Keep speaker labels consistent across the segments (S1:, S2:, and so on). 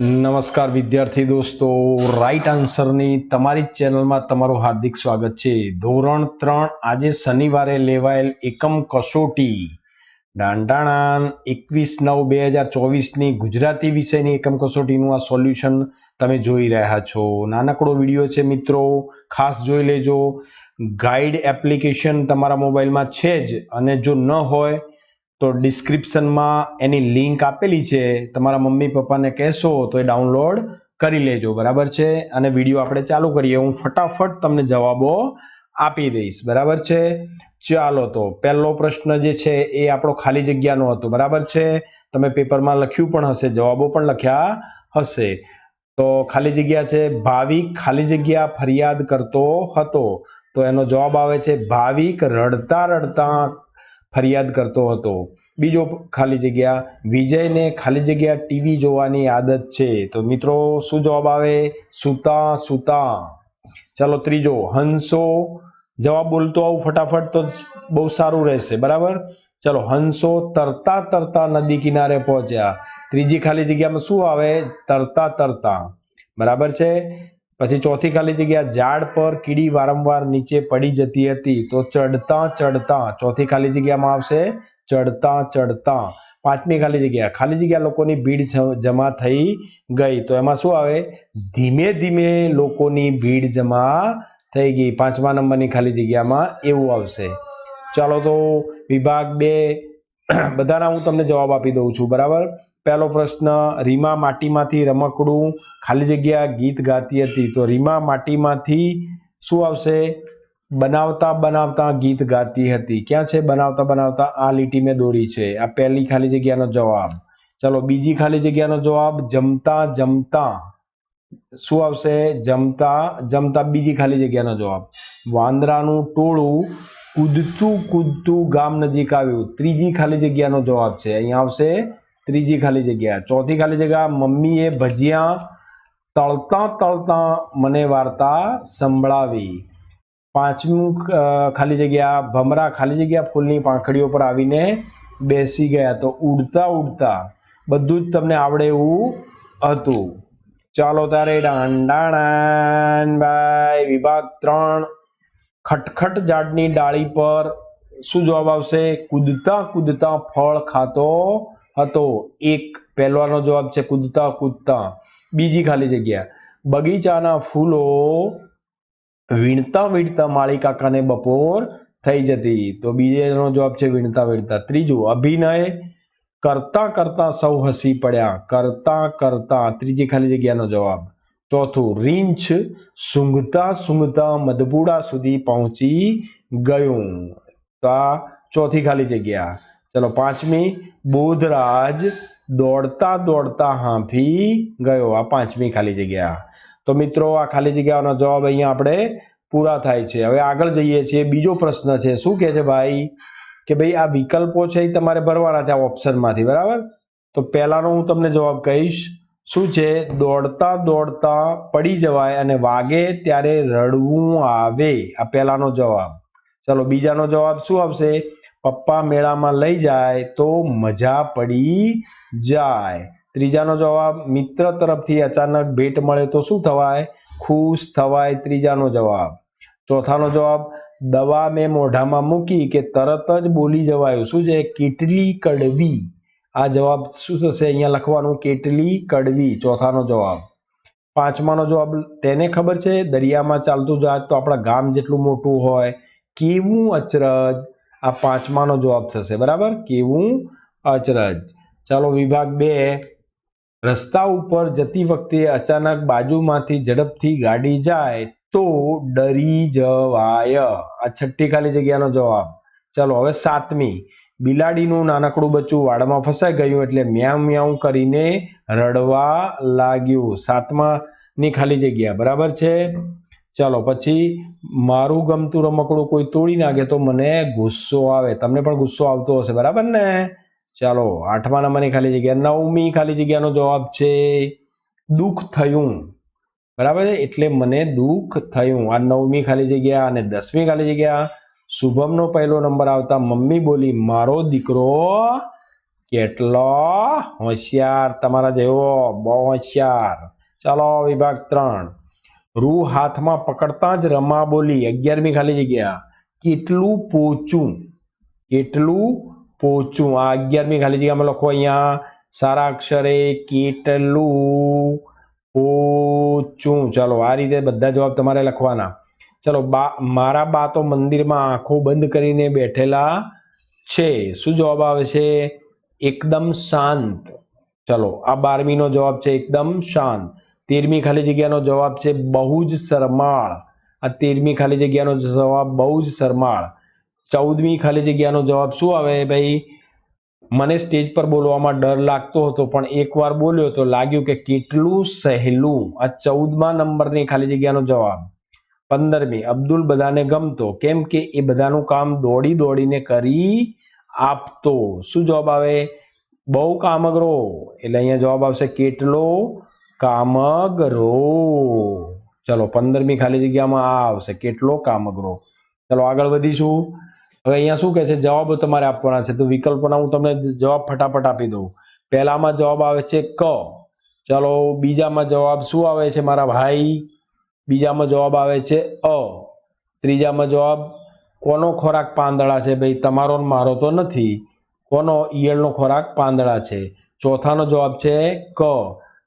S1: નમસ્કાર વિદ્યાર્થી દોસ્તો. રાઈટ આન્સરની તમારી ચેનલમાં તમારું હાર્દિક સ્વાગત છે. ધોરણ ત્રણ આજે શનિવારે લેવાયેલ એકમ કસોટી. ડાંડાણાન એકવીસ નવ બે હજાર ચોવીસની ગુજરાતી વિષયની એકમ કસોટીનું આ સોલ્યુશન તમે જોઈ રહ્યા છો. નાનકડો વીડિયો છે મિત્રો. ખાસ જોઈ લેજો. ગાઈડ એપ્લિકેશન તમારા મોબાઈલમાં છે જ. અને જો ન હોય તો ડિસ્ક્રિપ્શનમાં એની લિંક આપેલી છે. તમારા મમ્મી પપ્પાને કહેશો તો એ ડાઉનલોડ કરી લેજો. બરાબર છે? અને વીડિયો આપણે ચાલુ કરીએ. હું ફટાફટ તમને જવાબો આપી દઈશ. બરાબર છે? ચાલો તો પહેલો પ્રશ્ન જે છે એ આપણો ખાલી જગ્યાનો હતો. બરાબર છે? તમે પેપરમાં લખ્યું પણ હશે, જવાબો પણ લખ્યા હશે. તો ખાલી જગ્યા છે, ભાવિક ખાલી જગ્યા ફરિયાદ કરતો હતો. તો એનો જવાબ આવે છે, ભાવિક રડતા રડતા ફરિયાદ કરતો હતો. બીજો ખાલી જગ્યા, વિજયને ખાલી જગ્યા ટીવી જોવાની આદત છે. તો મિત્રો, શું જવાબ આવે? સુતા સુતા. ચાલો ત્રીજો, હંસો. જવાબ બોલતો આવું ફટાફટ તો બહુ સારું રહેશે, બરાબર? ચલો, હંસો તરતા તરતા નદી કિનારે પહોંચ્યા. ત્રીજી ખાલી જગ્યામાં શું આવે? તરતા તરતા. બરાબર છે? પછી ચોથી ખાલી જગ્યા ઝાડ પર કીડી વારંવાર નીચે પડી જતી હતી તો ચડતા ચડતા ચોથી ખાલી જગ્યામાં આવશે ચડતા ચડતા. પાંચમી ખાલી જગ્યા. ખાલી જગ્યા લોકોની ભીડ જમા થઈ ગઈ. તો એમાં શું આવે? ધીમે ધીમે લોકોની ભીડ જમા થઈ ગઈ. પાંચમા નંબરની ખાલી જગ્યામાં એવું આવશે. ચાલો તો વિભાગ બે. બધાના હું તમને જવાબ આપી દઉં છું. બરાબર? પહેલો પ્રશ્ન, રીમા માટીમાંથી રમકડું ખાલી જગ્યા ગીત ગાતી હતી. તો રીમા માટીમાંથી શું આવશે? બનાવતા બનાવતા ગીત ગાતી હતી. ક્યાં છે બનાવતા બનાવતા? આ લીટી મેં દોરી છે. આ પહેલી ખાલી જગ્યાનો જવાબ. ચલો, બીજી ખાલી જગ્યાનો જવાબ, જમતા જમતા. શું આવશે? જમતા જમતા, બીજી ખાલી જગ્યાનો જવાબ. વાંદરાનું ટોળું કૂદતું કૂદતું ગામ નજીક આવ્યું. ત્રીજી ખાલી જગ્યાનો જવાબ છે. અહીંયા આવશે ત્રીજી ખાલી જગ્યા. ચોથી ખાલી જગ્યા, મમ્મીએ ભજીયા તળતા તળતા મને વાર્તા સંભળાવી. પાંચમું ખાલી જગ્યા, ભમરા ખાલી જગ્યા, ફૂલની પાંખડીઓ પર આવીને બેસી ગયા તો ઉડતા ઉડતા બધું જ તમને આવડે એવું હતું. ચાલો તારે ભાઈ વિભાગ ત્રણ, ખટખટ ઝાડની ડાળી પર શું જવાબ આવશે? કૂદતા કૂદતા ફળ ખાતો હતો. એક પહેલાનો જવાબ છે, કૂદતા કૂદતા. બીજી ખાલી જગ્યા. બગીચાના ફૂલો વીણતા વીણતા માળી કાકાને બપોર થઈ જતી. તો બીજાનો જવાબ છે, વીણતા વીણતા. ત્રીજું, અભિનય કરતા કરતા સૌ હસી પડ્યા. કરતા કરતા. ત્રીજી ખાલી જગ્યાનો જવાબ. ચોથું, રીંછ સૂંઘતા સૂંઘતા મધપુડા સુધી પહોંચી ગયું. તો આ ચોથી ખાલી જગ્યા. ચલો પાંચમી, બોધરાજ દોડતા દોડતા હાંફી ગયો આ પાંચમી ખાલી જગ્યા. તો મિત્રો, આ ખાલી જગ્યાનો જવાબ અહીંયા આપણે પૂરા થાય છે. હવે આગળ જઈએ છીએ. બીજો પ્રશ્ન છે, શું કહે છે ભાઈ કે ભાઈ આ વિકલ્પો છે એ તમારે ભરવાના છે આ ઓપ્શનમાંથી, બરાબર? તો પહેલાંનો હું તમને જવાબ કહીશ. શું છે? દોડતા દોડતા પડી જવાય અને વાગે ત્યારે રડવું આવે. આ પહેલાંનો જવાબ. ચલો બીજાનો જવાબ શું આવશે? પપ્પા મેળામાં લઈ જાય તો મજા પડી જાય. ત્રીજાનો જવાબ, મિત્ર તરફથી અચાનક ભેટ મળે તો શું થવાય? ખુશ થવાય ત્રીજાનો જવાબ. ચોથાનો જવાબ, દવા મેં મોઢામાં મૂકી કે તરત જ બોલી જવાયું. શું છે? કેટલી કડવી. આ જવાબ શું થશે? અહીંયા લખવાનું, કેટલી કડવી. ચોથાનો જવાબ. પાંચમાનો જવાબ, તેને ખબર છે? દરિયામાં ચાલતું જહાજ તો આપણા ગામ જેટલું મોટું હોય, કેવું અચરજ? આ પાંચમાનો જવાબ થશે, બરાબર? કેવું? અચરજ. ચાલો, વિભાગ બે. રસ્તા ઉપર જતી વખતે અચાનક બાજુમાંથી ઝડપથી ગાડી જાય તો ડરી જવાય. આ છઠ્ઠી ખાલી જગ્યાનો જવાબ. ચાલો, હવે સાતમી. બિલાડીનું નાનકડું બચ્ચું વાડમાં ફસાઈ ગયું એટલે મ્યાઉ મ્યાઉ કરીને રડવા લાગ્યું. સાતમાની ખાલી જગ્યા, બરાબર છે? ચાલો, પછી મારું ગમતું રમકડું કોઈ તોડી નાખે તો મને ગુસ્સો આવે. તમને પણ ગુસ્સો આવતો હશે, બરાબર ને? ચાલો આઠમા નંબરની ખાલી જગ્યા, નવમી ખાલી જગ્યાનો જવાબ છે દુઃખ થયું. બરાબર છે? એટલે મને દુઃખ થયું. આ નવમી ખાલી જગ્યા અને દસમી ખાલી જગ્યા. શુભમનો પહેલો નંબર આવતા મમ્મી બોલી, મારો દીકરો કેટલો હોશિયાર, તમારા જેવો બહુ હોશિયાર. ચાલો, વિભાગ ત્રણ. રૂ હાથમાં પકડતા જ રમા બોલી અગિયારમી ખાલી જગ્યા. કેટલું પોચું કેટલું પોચું. આ અગિયારમી ખાલી જગ્યામાં લખો અહીંયા, સારા અક્ષરે કેટલું પોચું. ચલો, આ રીતે બધા જવાબ તમારે લખવાના. ચલો, બા, મારા બા તો મંદિરમાં આંખો બંધ કરીને બેઠેલા છે. શું જવાબ આવે છે? એકદમ શાંત. ચલો, આ બારમીનો જવાબ છે, એકદમ શાંત. તેરમી ખાલી જગ્યાનો જવાબ છે બહુ જ શરમાળ આ તેરમી ખાલી જગ્યાનો જવાબ બહુ જ શરમાળ ચૌદમી ખાલી જગ્યાનો જવાબ શું આવે ભાઈ? મને સ્ટેજ પર બોલવામાં ડર લાગતો હતો, પણ એકવાર બોલ્યો તો લાગ્યું કે કેટલું સહેલું. આ ચૌદમા નંબરની ખાલી જગ્યાનો જવાબ. પંદરમી, અબ્દુલ બધાને ગમતો. કેમ કે એ બધાનું કામ દોડી દોડીને કરી આપતો. શું જવાબ આવે? બહુ કામગરો. એટલે અહીંયા જવાબ આવશે કેટલો કામગરો ચલો, પંદરમી ખાલી જગ્યામાં આ આવશે. કેટલો કામગરો ચલો, આગળ વધીશું. હવે અહીંયા શું કહે છે? જવાબો તમારે આપવાના છે. તો વિકલ્પોના હું તમને જવાબ ફટાફટ આપી દઉં. પહેલામાં જવાબ આવે છે ક. ચલો, બીજામાં જવાબ શું આવે છે મારા ભાઈ? બીજામાં જવાબ આવે છે અ. ત્રીજામાં જવાબ, કોનો ખોરાક પાંદડા છે? ભાઈ, તમારો મારો તો નથી. કોનો ઈયળનો ખોરાક પાંદડા છે? ચોથાનો જવાબ છે ક.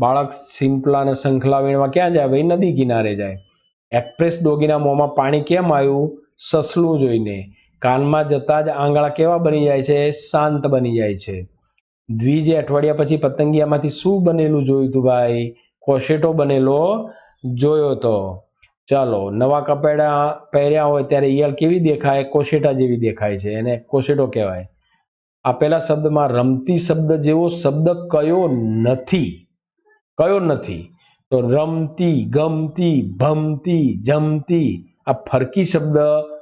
S1: બાળક સિંપલા અને શંખલા વીણમાં ક્યાં જાય? ભાઈ, નદી કિનારે જાય. એક્સપ્રેસ ડોગીના મોંમાં પાણી કેમ આવ્યું? સસલું જોઈને. કાનમાં જતા જ આંગળા કેવા બની જાય છે? શાંત બની જાય છે. દ્વિજે અઠવાડિયા પછી પતંગિયામાંથી શું બનેલું જોયું તું ભાઈ? કોશેટો બનેલો જોયો તો. ચાલો, નવા કપડા પહેર્યા હોય ત્યારે ઈયળ કેવી દેખાય? કોશેટા જેવી દેખાય છે. એને કોશેટો કહેવાય. આપેલા શબ્દમાં રમતી શબ્દ જેવો શબ્દ કયો નથી. કયો નથી? તો રમતી, ગમતી, ભમતી, જમતી આ ફરકી શબ્દ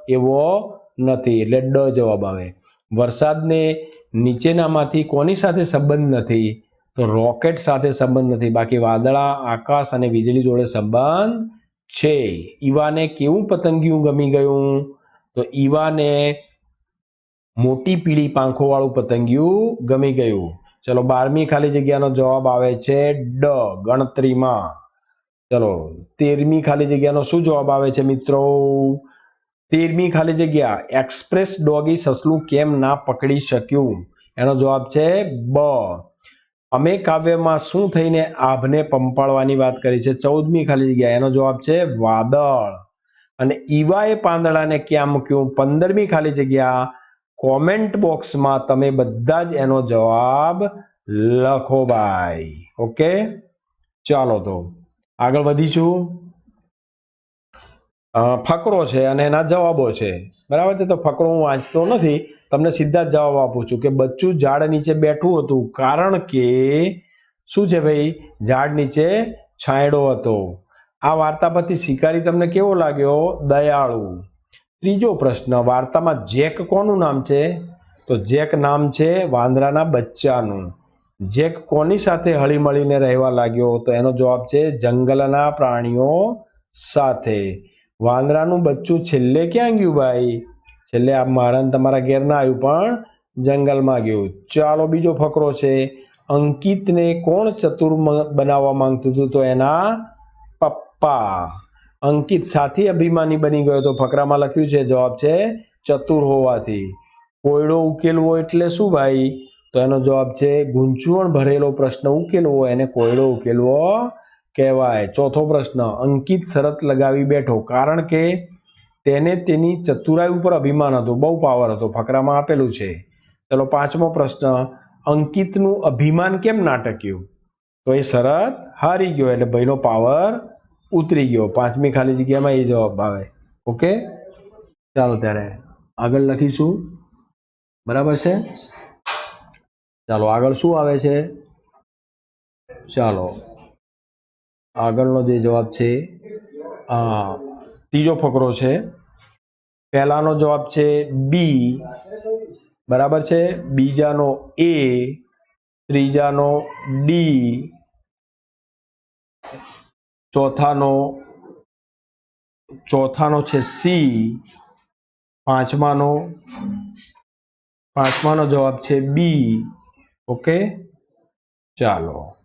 S1: એવો નથી. એટલે ડ જવાબ આવે. વરસાદને નીચેનામાંથી કોની સાથે સંબંધ નથી? તો રોકેટ સાથે સંબંધ નથી. બાકી વાદળા, આકાશ અને વીજળી જોડે સંબંધ છે. ઈવાને કેવું પતંગિયું ગમી ગયું? તો ઈવાને મોટી પીળી પાંખોવાળું પતંગિયું ગમી ગયું. ચલો, બારમી ખાલી જગ્યાનો જવાબ આવે છે ડ, ગણતરીમાં. ચલો, તેરમી ખાલી જગ્યાનો શું જવાબ આવે છે મિત્રો? તેરમી ખાલી જગ્યા, એક્સપ્રેસ ડોગી સસલું કેમ ના પકડી શક્યું? એનો જવાબ છે બ. અમે કાવ્યમાં શું થઈને આભને પંપાળવાની વાત કરી છે? ચૌદમી ખાલી જગ્યા, એનો જવાબ છે વાદળ. અને ઈવાએ પાંદડાને ક્યાં મૂક્યું? પંદરમી ખાલી જગ્યા કોમેન્ટ બોક્સમાં તમે બધા જ એનો જવાબ લખો ભાઈ. ઓકે? ચાલો તો આગળ વધીશું. ફકરો છે અને એના જવાબો છે. બરાબર છે? તો ફકરો હું વાંચતો નથી. તમને સીધા જ જવાબ આપું છું કે બચ્ચું ઝાડ નીચે બેઠું હતું. કારણ કે શું છે ભાઈ? ઝાડ નીચે છાંયડો હતો. આ વાર્તા પરથી શિકારી તમને કેવો લાગ્યો? દયાળુ. ત્રીજો પ્રશ્ન, વાર્તામાં જેક કોનું નામ છે? તો જેક નામ છે વાંદરાના બચ્ચાનું. જેક કોની સાથે હળીમળીને રહેવા લાગ્યો? તો એનો જવાબ છે જંગલના પ્રાણીઓ સાથે. વાંદરાનું બચ્ચું છેલ્લે ક્યાં ગયું ભાઈ? છેલ્લે આ મારા તમારા ઘેર ના આવ્યું, પણ જંગલમાં ગયું. ચાલો બીજો ફકરો છે, અંકિતને કોણ ચતુર બનાવવા માંગતું હતું? તો એના પપ્પા. અંકિત સાથી અભિમાની બની ગયો તો ફકરામાં લખ્યું છે, જવાબ છે, ચતુર હોવાથી. કોયડો ઉકેલવો એટલે શું ભાઈ? તો એનો જવાબ છે, ગૂંચવણ ભરેલો પ્રશ્ન ઉકેલવો, એને કોયડો ઉકેલવો કહેવાય. ચોથો પ્રશ્ન, અંકિત શરત લગાવી બેઠો, કારણ કે તેને તેની ચતુરાઈ ઉપર અભિમાન હતું, બહુ પાવર હતો, ફકરામાં આપેલું છે. ચલો પાંચમો પ્રશ્ન, અંકિતનું અભિમાન કેમ નાટક્યું? તો એ શરત હારી ગયો, એટલે ભાઈનો પાવર ઉતરી ગયો. પાંચમી ખાલી જગ્યામાં એ જવાબ આવે. ઓકે ચાલો ત્યારે આગળ લખીશું. બરાબર છે? ચાલો, આગળ શું આવે છે? ચાલો. આગળનો જે જવાબ છે આ ત્રીજો ફકરો છે. પહેલાનો જવાબ છે બી બરાબર છે? બીજાનો એ ત્રીજાનો ડી ચોથાનો ચોથાનો છે સી, પાંચમાનો પાંચમાનો જવાબ છે બી. ઓકે? ચાલો.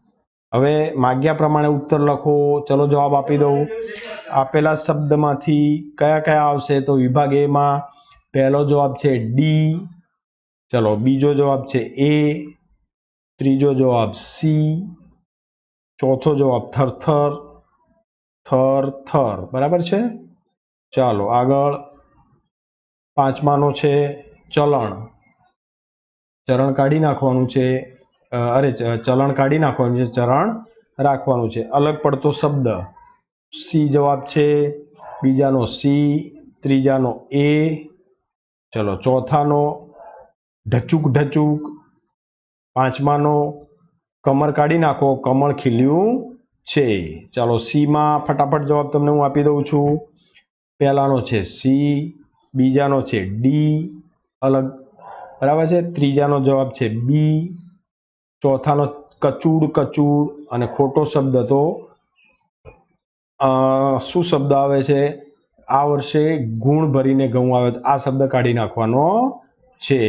S1: હવે માગ્યા પ્રમાણે ઉત્તર લખો. ચલો જવાબ આપી દઉં. આપેલા શબ્દમાંથી કયા કયા આવશે તો વિભાગ એમાં પહેલો જવાબ છે ડી. ચલો, બીજો જવાબ છે એ. ત્રીજો જવાબ સી. ચોથો જવાબ થરથર. થર થર. બરાબર છે? ચાલો, આગળ. પાંચમાનો છે ચલણ. ચરણ કાઢી નાખવાનું છે. અરે ચલણ કાઢી નાખવાનું છે. ચરણ રાખવાનું છે. અલગ પડતો શબ્દ. સી જવાબ છે. બીજાનો સી ત્રીજાનો એ ચલો, ચોથાનો ઢચુક ઢચુક. પાંચમાનો કમર કાઢી નાખો. કમળ ખીલ્યું. છે. ચાલો સીમાં ફટાફટ જવાબ તમને હું આપી દઉં છું. પહેલાંનો છે સી બીજાનો છે ડી અલગ. બરાબર છે? ત્રીજાનો જવાબ છે બી ચોથાનો કચૂડ કચૂડ અને ખોટો શબ્દ તો શું શબ્દ આવે છે? આ વર્ષે ગુણ ભરીને ઘઉં આવે. આ શબ્દ કાઢી નાખવાનો છે.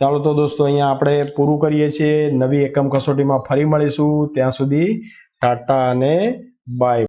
S1: ચાલો તો દોસ્તો, અહીંયા આપણે પૂરું કરીએ છીએ. નવી એકમ કસોટીમાં ફરી મળીશું. ત્યાં સુધી ટાટા અને બાય